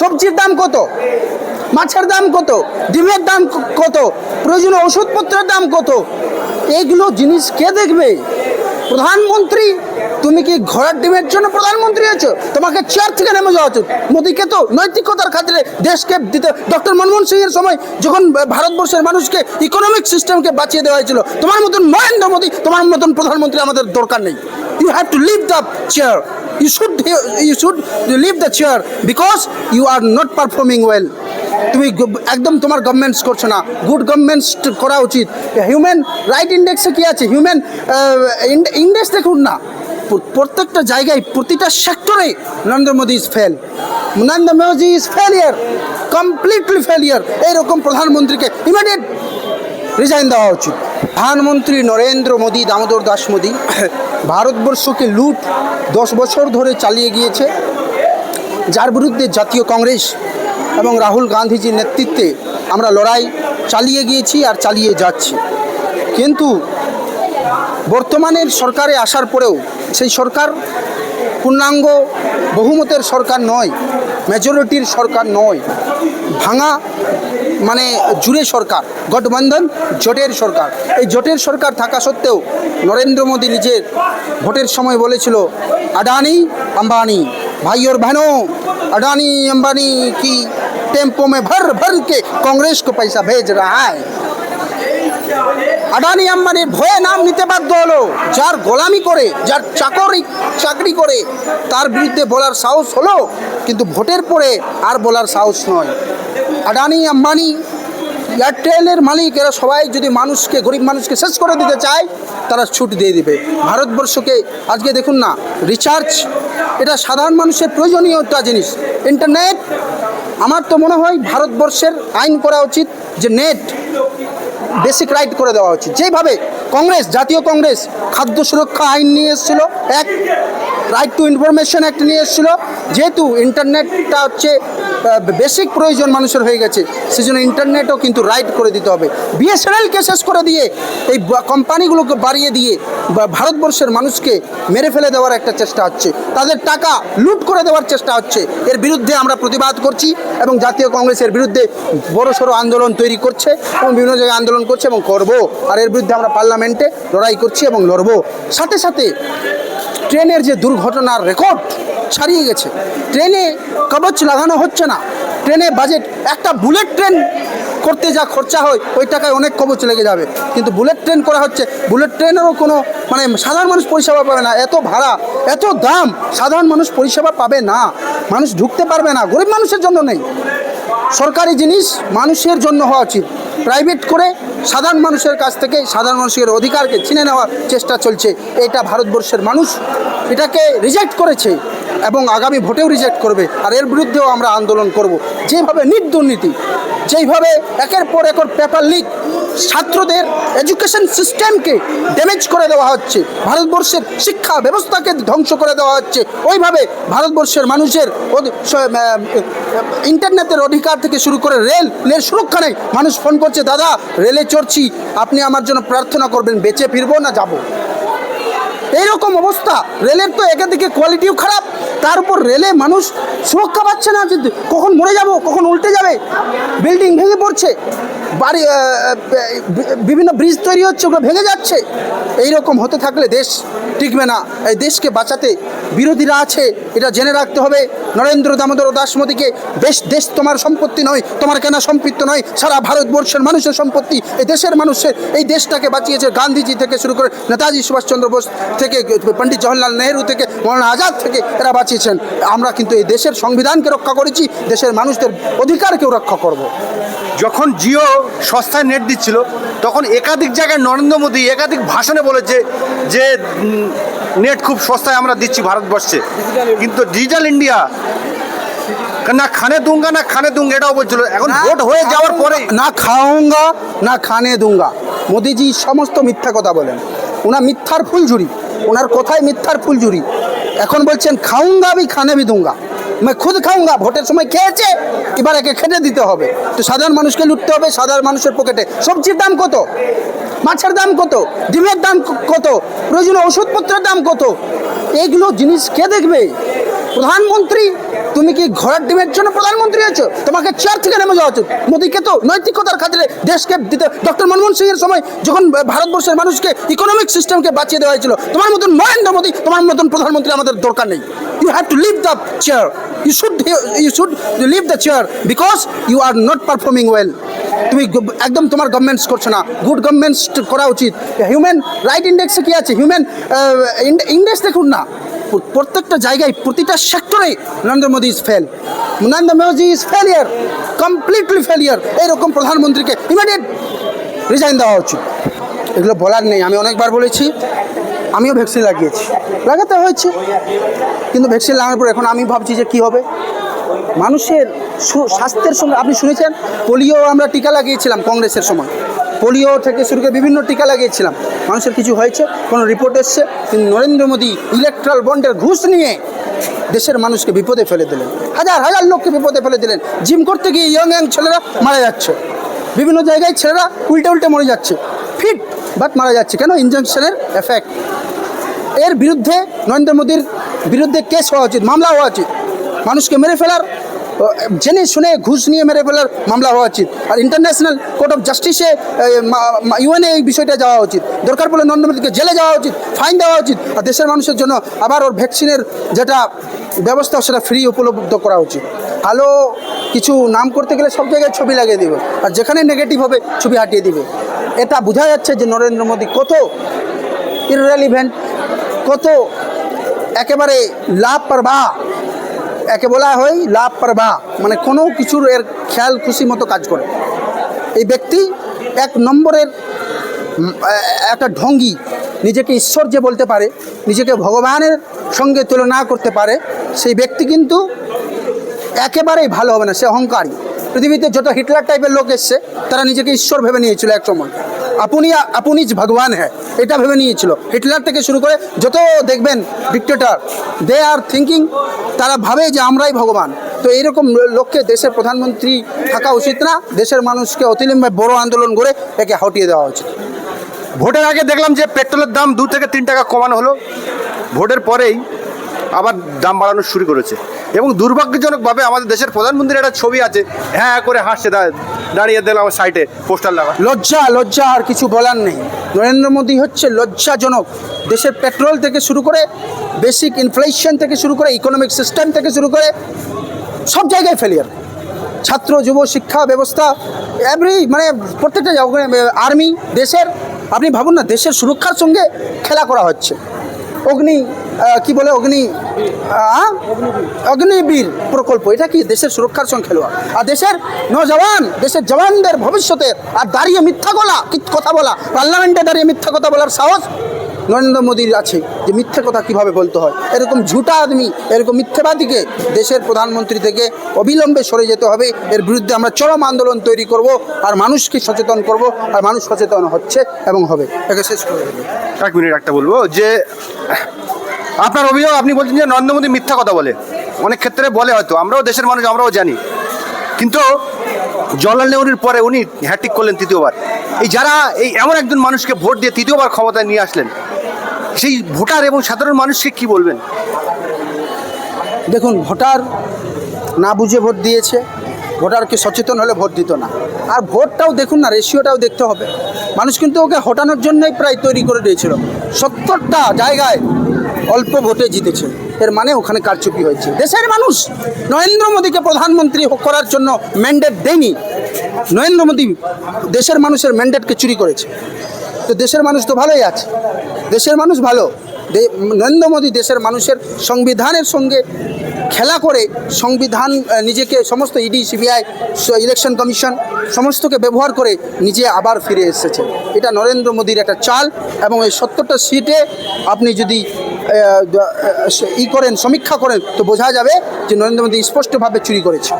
সবজির দাম কত? মাছের দাম কত? ডিমের দাম কত? প্রয়োজনীয় ওষুধপত্রের দাম কত? এইগুলো জিনিস কে দেখবে? প্রধানমন্ত্রী, তুমি কি ঘোড়ার ডিমের জন্য প্রধানমন্ত্রী আছো তোমাকে চেয়ার থেকে নেমে যাওয়া উচিত। মোদীকে তো নৈতিকতার খাতিরে দেশকে দিতে ডক্টর মনমোহন সিং এর সময় যখন ভারতবর্ষের মানুষকে ইকোনমিক সিস্টেমকে বাঁচিয়ে দেওয়া হয়েছিল, তোমার মতন নরেন্দ্র মোদী, তোমার মতন প্রধানমন্ত্রী আমাদের দরকার নেই। You have to leave the chair you should you should leave the chair because you are not performing well তুমি একদম তোমার গভর্নমেন্টস করছ না। গুড গভর্নমেন্টস করা উচিত। হিউম্যান রাইট ইন্ডেক্সে কি আছে? হিউম্যান ইন্ডেক্স দেখুন না। প্রত্যেকটা জায়গায়, প্রতিটা সেক্টরে Narendra Modi is fail Narendra Modi is failure completely failure এইরকম প্রধানমন্ত্রীকে ইমিডিয়েট রিজাইন দেওয়া উচিত। প্রধানমন্ত্রী নরেন্দ্র মোদী, দামোদর দাস মোদী ভারতবর্ষকে লুট দশ বছর ধরে চালিয়ে গিয়েছে। যার বিরুদ্ধে জাতীয় কংগ্রেস এবং রাহুল গান্ধীজির নেতৃত্বে আমরা লড়াই চালিয়ে গিয়েছি আর চালিয়ে যাচ্ছি। কিন্তু বর্তমানের সরকারে আসার পরেও সেই সরকার পূর্ণাঙ্গ বহুমতের সরকার নয় মেজরিটির সরকার নয়। ভাঙা মানে জুড়ে সরকার গঠবন্ধন জোটের সরকার এই জোটের সরকার থাকা সত্ত্বেও নরেন্দ্র মোদী নিজের ভোটের সময় বলেছিল আডানি আম্বানি भाई और बहनों अडानी अंबानी की टेम्पो में भर भर के कांग्रेस को पैसा भेज रहा है আদানি আম্বানির ভয়ে নাম নিতে বাধ্য হলো যার গোলামি করে যার চাকরি চাকরি করে তার বিরুদ্ধে বলার সাহস হলো কিন্তু ভোটের পরে আর বলার সাহস নয় আদানি, আম্বানি, এয়ারটেলের মালিক, এরা সবাই যদি মানুষকে, গরিব মানুষকে শেষ করে দিতে চায়, তারা ছুট দিয়ে দিবে। ভারতবর্ষকে আজকে দেখুন না রিচার্জ এটা সাধারণ মানুষের প্রয়োজনীয় একটা জিনিস। ইন্টারনেট আমার তো মনে হয় ভারতবর্ষের আইন করা উচিত যে নেট বেসিক রাইট করে দেওয়া উচিত। যেভাবে কংগ্রেস, জাতীয় কংগ্রেস খাদ্য সুরক্ষা আইন নিয়ে এসেছিল, এক রাইট টু ইনফরমেশন অ্যাক্ট নিয়ে এসেছিল, যেহেতু ইন্টারনেটটা হচ্ছে বেসিক প্রয়োজন মানুষের হয়ে গেছে। সেজন্য ইন্টারনেটও কিন্তু রাইট করে দিতে হবে। বিএসএনএলকে শেষ করে দিয়ে এই কোম্পানিগুলোকে বাড়িয়ে দিয়ে ভারতবর্ষের মানুষকে মেরে ফেলে দেওয়ার একটা চেষ্টা হচ্ছে। তাদের টাকা লুট করে দেওয়ার চেষ্টা হচ্ছে। এর বিরুদ্ধে আমরা প্রতিবাদ করছি এবং জাতীয় কংগ্রেসের বিরুদ্ধে বড় সড়ো আন্দোলন তৈরি করছে এবং বিভিন্ন জায়গায় আন্দোলন করছে এবং করব। আর এর বিরুদ্ধে আমরা পার্লামেন্টে লড়াই করছি এবং লড়ব। সাথে সাথে ট্রেনের যে দুর্ঘটনার রেকর্ড ছাড়িয়ে গেছে। ট্রেনে কবচ লাগানো হচ্ছে না। ট্রেনে বাজেট, একটা বুলেট ট্রেন করতে যা খরচা হয়, ওই টাকায় অনেক কবচ লেগে যাবে। কিন্তু বুলেট ট্রেন করা হচ্ছে, বুলেট ট্রেনেরও কোনো মানে সাধারণ মানুষ পরিষেবা পাবে না। এত ভাড়া, এত দাম সাধারণ মানুষ পরিষেবা পাবে না। মানুষ ঢুকতে পারবে না। গরিব মানুষের জন্য নেই। সরকারি জিনিস মানুষের জন্য হওয়া উচিত। প্রাইভেট করে সাধারণ মানুষের কাছ থেকে সাধারণ মানুষের অধিকারকে ছিনে নেওয়ার চেষ্টা চলছে। এটা ভারতবর্ষের মানুষ এটাকে রিজেক্ট করেছে। এবং আগামী ভোটেও রিজেক্ট করবে। আর এর বিরুদ্ধেও আমরা আন্দোলন করব। যেভাবে নিট দুর্নীতি, যেইভাবে একের পর একর পেপার লিক ছাত্রদের এডুকেশন সিস্টেমকে ড্যামেজ করে দেওয়া হচ্ছে, ভারতবর্ষের শিক্ষা ব্যবস্থাকে ধ্বংস করে দেওয়া হচ্ছে, ওইভাবে ভারতবর্ষের মানুষের ইন্টারনেটের অধিকার থেকে শুরু করে রেল রেল সুরক্ষা নেই। মানুষ ফোন করছে, দাদা, রেলে চড়ছি। আপনি আমার জন্য প্রার্থনা করবেন, বেঁচে ফিরবো না যাব? এইরকম অবস্থা। রেলের তো একাদিকে কোয়ালিটিও খারাপ, তার উপর রেলে মানুষ সুরক্ষা পাচ্ছে না, যে কখন মরে যাব, কখন উল্টে যাবে। বিল্ডিং ভেঙে পড়ছে, বাড়ি বিভিন্ন ব্রিজ তৈরি হচ্ছে, ওগুলো ভেঙে যাচ্ছে। এইরকম হতে থাকলে দেশ টিকবে না। এই দেশকে বাঁচাতে বিরোধীরা আছে, এটা জেনে রাখতে হবে। নরেন্দ্র দামোদর দাস মোদীকে দেশ দেশ তোমার সম্পত্তি নয়, তোমার কেনা সম্পৃক্ত নয়, সারা ভারতবর্ষের মানুষের সম্পত্তি, এই দেশের মানুষের, এই দেশটাকে বাঁচিয়েছে গান্ধীজি থেকে শুরু করে নেতাজি সুভাষচন্দ্র বোস থেকে, পণ্ডিত জওয়াহরলাল নেহরু থেকে, মৌলানা আজাদ থেকে এরা বাঁচিয়েছেন। আমরা কিন্তু এই দেশের সংবিধানকে রক্ষা করেছি, দেশের মানুষদের অধিকারকেও রক্ষা করব। যখন জিও সস্তায় নেট দিচ্ছিল তখন একাধিক জায়গায় নরেন্দ্র মোদী একাধিক ভাষণে বলেছে যে নেট খুব সস্তায় আমরা দিচ্ছি ভারতবর্ষে। কিন্তু ডিজিটাল ইন্ডিয়া না খানে দুঙ্গা না খানে দুঙ্গা এটাও বলছিল। এখন ভোট হয়ে যাওয়ার পরে না খাওয়াঙ্গা না খানে দুঙ্গা। মোদিজি সমস্ত মিথ্যা কথা বলেন। ওনার মিথ্যার ফুল ফুলঝুরি। ওনার কোথায় মিথ্যার ফুলঝুরি। এখন বলছেন খাউঙ্গা আমি খানে ভি দুঙ্গা। मैं খুদ খাউঙ্গা ভোটের সময় খেয়েছে এবার একে খেতে দিতে হবে। তো সাধারণ মানুষকে লুটতে হবে, সাধারণ মানুষের পকেটে। সবজির দাম কত? মাছের দাম কত? ডিমের দাম কত? প্রয়োজনীয় ওষুধপত্রের দাম কত? এইগুলো জিনিস কে দেখবে? প্রধানমন্ত্রী, তুমি কি ঘোড়ার ডিমের জন্য প্রধানমন্ত্রী হয়েছো? তোমাকে চেয়ার থেকে নেমে যাওয়া উচিত। মোদীকে তো নৈতিকতার খাতিরে দেশকে দিতে ডক্টর মনমোহন সিংয়ের সময় যখন ভারতবর্ষের মানুষকে ইকোনমিক সিস্টেমকে বাঁচিয়ে দেওয়া হয়েছিল, তোমার মতন নরেন্দ্র মোদী, তোমার মতন প্রধানমন্ত্রী আমাদের দরকার নেই। You have to leave the chair you should you should leave the chair because you are not performing well তুমি একদম তোমার গভর্নমেন্টস করছ না। গুড গভর্নমেন্টস করা উচিত। হিউম্যান রাইট ইন্ডেক্সে কি আছে? হিউম্যান ইন্ডেক্স দেখুন না। প্রত্যেকটা জায়গায়, প্রতিটা সেক্টরে Narendra Modi is fail Narendra Modi is failure completely failure এইরকম প্রধানমন্ত্রীকে ইমিডিয়েট রিজাইন দেওয়া উচিত। এগুলো বলার নেই। আমি অনেকবার বলেছি আমিও ভ্যাকসিন লাগিয়েছি। লাগাতে হয়েছে। কিন্তু ভ্যাকসিন লাগানোর পর এখন আমি ভাবছি যে কী হবে। মানুষের স্বাস্থ্যের সঙ্গে আপনি শুনেছেন? পোলিও আমরা টিকা লাগিয়েছিলাম কংগ্রেসের সময়। পোলিও থেকে শুরু করে বিভিন্ন টিকা লাগিয়েছিলাম। মানুষের কিছু হয়েছে, কোনো রিপোর্ট এসছে, কিন্তু নরেন্দ্র মোদী ইলেকট্রাল বন্ডের ঘুষ নিয়ে দেশের মানুষকে বিপদে ফেলে দিলেন। হাজার হাজার লোককে বিপদে ফেলে দিলেন। জিম করতে গিয়ে ইয়ং ইয়াং ছেলেরা মারা যাচ্ছে। বিভিন্ন জায়গায় ছেলেরা উল্টে উল্টে মরে যাচ্ছে। ফিট বাট মারা যাচ্ছে। কেন? ইঞ্জেকশনের এফেক্ট এর বিরুদ্ধে নরেন্দ্র মোদীর বিরুদ্ধে কেস হওয়া উচিত, মামলা হওয়া উচিত। মানুষকে মেরে ফেলার জেনে শুনে ঘুষ নিয়ে মেরে ফেলার মামলা হওয়া উচিত। আর ইন্টারন্যাশনাল কোর্ট অফ জাস্টিসে ইউএনএ এই বিষয়টা যাওয়া উচিত। দরকার পড়লে নরেন্দ্র মোদীকে জেলে যাওয়া উচিত, ফাইন দেওয়া উচিত, আর দেশের মানুষের জন্য আবার ওর ভ্যাকসিনের যেটা ব্যবস্থা, সেটা ফ্রি উপলব্ধ করা উচিত। ভালো কিছু নাম করতে গেলে সব জায়গায় ছবি লাগিয়ে দেবে, আর যেখানে নেগেটিভ হবে, ছবি হাঁটিয়ে দিবে। এটা বোঝা যাচ্ছে যে নরেন্দ্র মোদী কত ইররেলিভেন্ট কত একেবারে লাপরবাহ একে বলা হয় লাপরবাহ মানে কোনো কিছুর এর খেয়াল খুশি মতো কাজ করে। এই ব্যক্তি এক নম্বরের একটা ঢঙ্গি, নিজেকে ঈশ্বর যে বলতে পারে, নিজেকে ভগবানের সঙ্গে তুলনা করতে পারে, সেই ব্যক্তি কিন্তু একেবারেই ভালো হবে না, সে অহংকারী। পৃথিবীতে যত হিটলার টাইপের লোক এসছে, তারা নিজেকে ঈশ্বর ভেবে নিয়েছিল এক সময়। আপনি আপনি ভগবান হ্যাঁ এটা ভেবে নিয়েছিল। হিটলার থেকে শুরু করে যত দেখবেন ডিক্টেটর দে আর থিঙ্কিং তারা ভাবে যে আমরাই ভগবান। তো এইরকম লোককে দেশের প্রধানমন্ত্রী থাকা উচিত না, দেশের মানুষকে অতিলম্বে বড় আন্দোলন করে একে হটিয়ে দেওয়া উচিত। ভোটের আগে দেখলাম যে পেট্রোলের দাম দু থেকে তিন টাকা কমানো হলো। ভোটের পরেই আবার দাম বাড়ানো শুরু করেছে। এবং দুর্ভাগ্যজনকভাবে আমাদের দেশের প্রধানমন্ত্রীর একটা ছবি আছে হ্যাঁ করে হাসছে দাঁড়িয়ে দিলাম সাইটে পোস্টার লাগা। লজ্জা লজ্জা আর কিছু বলার নেই। নরেন্দ্র মোদী হচ্ছে লজ্জাজনক। দেশের পেট্রোল থেকে শুরু করে বেসিক ইনফ্লেশন থেকে শুরু করে ইকোনমিক সিস্টেম থেকে শুরু করে সব জায়গায় ফেলিয়ার ছাত্র, যুব, শিক্ষা, ব্যবস্থা এভরি মানে প্রত্যেকটা আর্মি দেশের, আপনি ভাবুন না, দেশের সুরক্ষার সঙ্গে খেলা করা হচ্ছে। অগ্নি কি বলে, অগ্নি? অগ্নিবীর প্রকল্প। এটা কি দেশের সুরক্ষার সঙ্গে আর দেশের নজওয়ান, দেশের জওয়ানদের ভবিষ্যতের আর দাঁড়িয়ে মিথ্যা বলা কথা বলা? পার্লামেন্টে দাঁড়িয়ে মিথ্যা কথা বলার সাহস নরেন্দ্র মোদীর আছে। যে মিথ্যে কথা কীভাবে বলতে হয়? এরকম ঝুটা আদমি, এরকম মিথ্যেবাদীকে দেশের প্রধানমন্ত্রী থেকে অবিলম্বে সরে যেতে হবে। এর বিরুদ্ধে আমরা চরম আন্দোলন তৈরি করব আর মানুষকে সচেতন করব আর মানুষ সচেতন হচ্ছে এবং হবে। একে শেষ করে এক মিনিট একটা বলব যে আপনার অভিযোগ, আপনি বলছেন যে নরেন্দ্র মোদী মিথ্যা কথা বলে। অনেক ক্ষেত্রে বলে হয়তো, আমরাও দেশের মানুষ, আমরাও জানি। কিন্তু জওয়াহরলাল নেহরুর পরে উনি হ্যাট্রিক করলেন তৃতীয়বার। এই যারা, এই এমন একজন মানুষকে ভোট দিয়ে তৃতীয়বার ক্ষমতায় নিয়ে আসলেন, সেই ভোটার এবং সাধারণ মানুষকে কি বলবেন? দেখুন, ভোটার না বুঝে ভোট দিয়েছে, ভোটারকে সচেতন হলে ভোট দিত না। আর ভোটটাও দেখুন না রেশিওটাও দেখতে হবে। মানুষ কিন্তু ওকে হটানোর জন্যই প্রায় তৈরি করে দিয়েছিল। সত্তরটা জায়গায় অল্প ভোটে জিতেছে। এর মানে ওখানে কারচুপি হয়েছে। দেশের মানুষ নরেন্দ্র মোদীকে প্রধানমন্ত্রী করার জন্য ম্যান্ডেট দেয়নি। নরেন্দ্র মোদী দেশের মানুষের ম্যান্ডেটকে চুরি করেছে। তো দেশের মানুষ তো ভালোই আছে। দেশের মানুষ ভালো। নরেন্দ্র মোদী দেশের মানুষের সংবিধানের সঙ্গে খেলা করে সংবিধান নিজেকে সমস্ত ইডি সিবিআই ইলেকশন কমিশন সমস্তকে ব্যবহার করে নিজে আবার ফিরে এসেছে এটা নরেন্দ্র মোদীর একটা চাল এবং এই সত্তরটা সিটে আপনি যদি ই করেন সমীক্ষা করেন তো বোঝা যাবে যে নরেন্দ্র মোদী স্পষ্টভাবে চুরি করেছে।